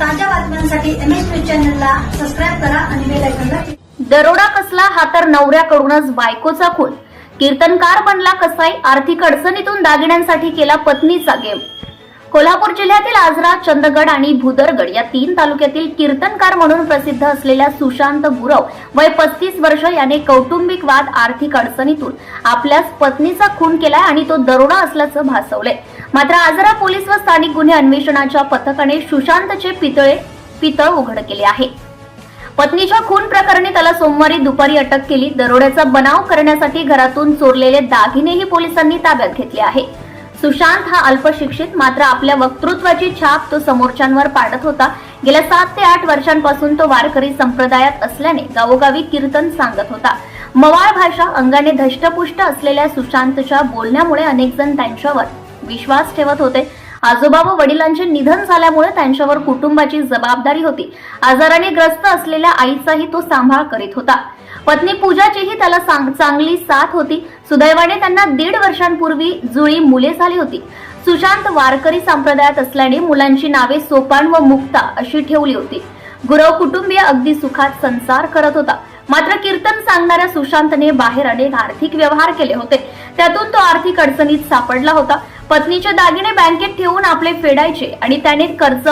ताज्या बातम्यांसाठी M S news चॅनलला सबस्क्राईब करा आणि बेल आयकॉनला दरोडा कसला हा तर नवऱ्याकडूनच बायकोचा खून. कीर्तनकार बनला कसाई आर्थिक अडचणीतून दागिन्यांसाठी केला पत्नीचा गेम. कोल्हापूर जिल्ह्यातील आजरा चंदगड आणि भुदरगड या तीन तालुक्यातील कीर्तनकार म्हणून प्रसिद्ध असलेल्या सुशांत गुरव वय पस्तीस वर्ष याने कौटुंबिक वाद आर्थिक अडचणीतून आपल्याच पत्नीचा खून केलाय आणि तो दरोडा असल्याचं भासवलंय. मात्र आजरा पोलीस व स्थानिक गुन्हे अन्वेषणाच्या पथकाने सुशांतचे पितळे पितळ उघड केले आहे. पत्नीच्या खून प्रकरणी त्याला सोमवारी दुपारी अटक केली. दरोड्याचा बनाव करण्यासाठी घरातून चोरलेले दागिनेही पोलिसांनी ताब्यात घेतले आहे. सुशांत हा अल्पशिक्षित मात्र आपल्या वक्तृत्वाची छाप तो समोरच्यांवर पाडत होता. गेल्या सात ते आठ वर्षांपासून तो वारकरी संप्रदायात असल्याने गावोगावी कीर्तन सांगत होता. मवाळ भाषा अंगाने धष्टपुष्ट असलेल्या सुशांतच्या बोलण्यामुळे अनेक जण त्यांच्यावर विश्वास ठेवत होते. आजोबा व वडिलांचे निधन झाल्यामुळे त्यांच्यावर कुटुंबाची जबाबदारी होती. आजाराने ग्रस्त असलेल्या आईचाही तो सांभाळ करीत होता. पत्नी पूजाचीही त्याला चांगली साथ होती. सुदैवाने त्यांना दीड वर्षांपूर्वी जुळी मुले झाली होती. सुशांत वारकरी संप्रदायात असल्याने मुलांची नावे सोपान व मुक्ता अशी ठेवली होती. गुरव कुटुंबीय अगदी सुखात संसार करत होता. मात्र कीर्तन सांगणाऱ्या सुशांतने बाहेर अनेक आर्थिक व्यवहार केले होते. त्यातून तो आर्थिक अडचणीत सापडला होता. पत्नीचे दागिने बँकेत ठेवून आपले फेडायचे आणि त्याने कर्ज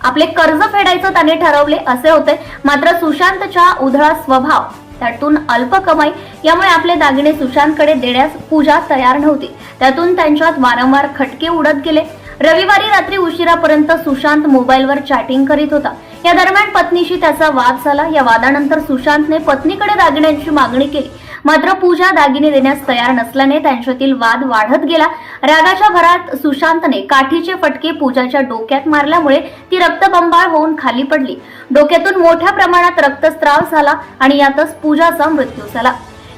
आपले कर्ज फेडायचं त्याने ठरवले असे होते. मात्र सुशांतच्या उधळा स्वभाव त्यातून अल्प कमाई यामुळे आपले दागिने सुशांतकडे देण्यास पूजा तयार नव्हती. त्यातून त्यांच्यात वारंवार खटके उडत गेले. रविवारी रात्री उशिरापर्यंत सुशांत मोबाईलवर चॅटिंग करीत होता. या दरम्यान पत्नीशी त्याचा वाद झाला. या वादानंतर सुशांतने पत्नीकडे दागिन्यांची मागणी केली. मात्र पूजा दागिने देण्यास तयार नसल्याने त्यांच्यातील वाद वाढत गेला. रागाच्या भरात सुशांतने काठीचे फटके पूजाच्या डोक्यात मारल्यामुळे ती रक्तबंबाळ होऊन खाली पडली. डोक्यातून मोठ्या प्रमाणात रक्तस्राव झाला आणि यातच पूजाचा मृत्यू झाला.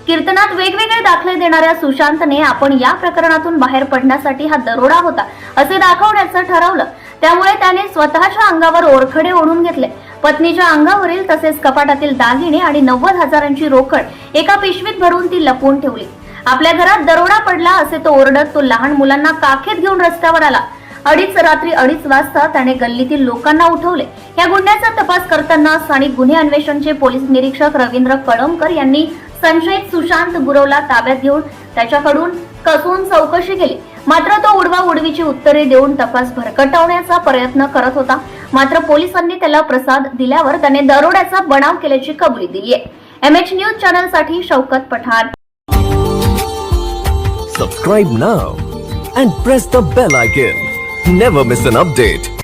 कीर्तनात वेगवेगळे दाखले देणाऱ्या सुशांतने आपण या प्रकरणातून बाहेर पडण्यासाठी हा दरोडा होता असे दाखवण्याचं ठरवलं. त्यामुळे त्याने स्वतःच्या अंगावर ओरखडे ओढून घेतले. पत्नीच्या अंगावरील तसेच कपाटातील दागिने आणि नव्वद हजारांची रोकड एका पिशवीत भरून ती लपवून ठेवली. आपल्या घरात दरोडा पडला असे तो ओरडत तो लहान मुलांना काखेत घेऊन रस्त्यावर आला. अडीच रात्री अडीच वाजता त्याने गल्लीतील लोकांना उठवले. या गुन्ह्याचा तपास करताना स्थानिक गुन्हे अन्वेषणचे पोलीस निरीक्षक रवींद्र कळमकर यांनी संशयित सुशांत गुरवला ताब्यात घेऊन त्याच्याकडून कसून चौकशी केली. मात्र तो उडवा उडवीची उत्तरे देऊन तपास भरकटवण्याचा प्रयत्न करत होता. मात्र पोलिसांनी त्याला प्रसाद दिल्यावर त्याने दरोड्याचा बनाव केल्याची कबुली दिली आहे. M H news चॅनलसाठी Shaukat Pathan. Subscribe now and press the bell icon never miss an update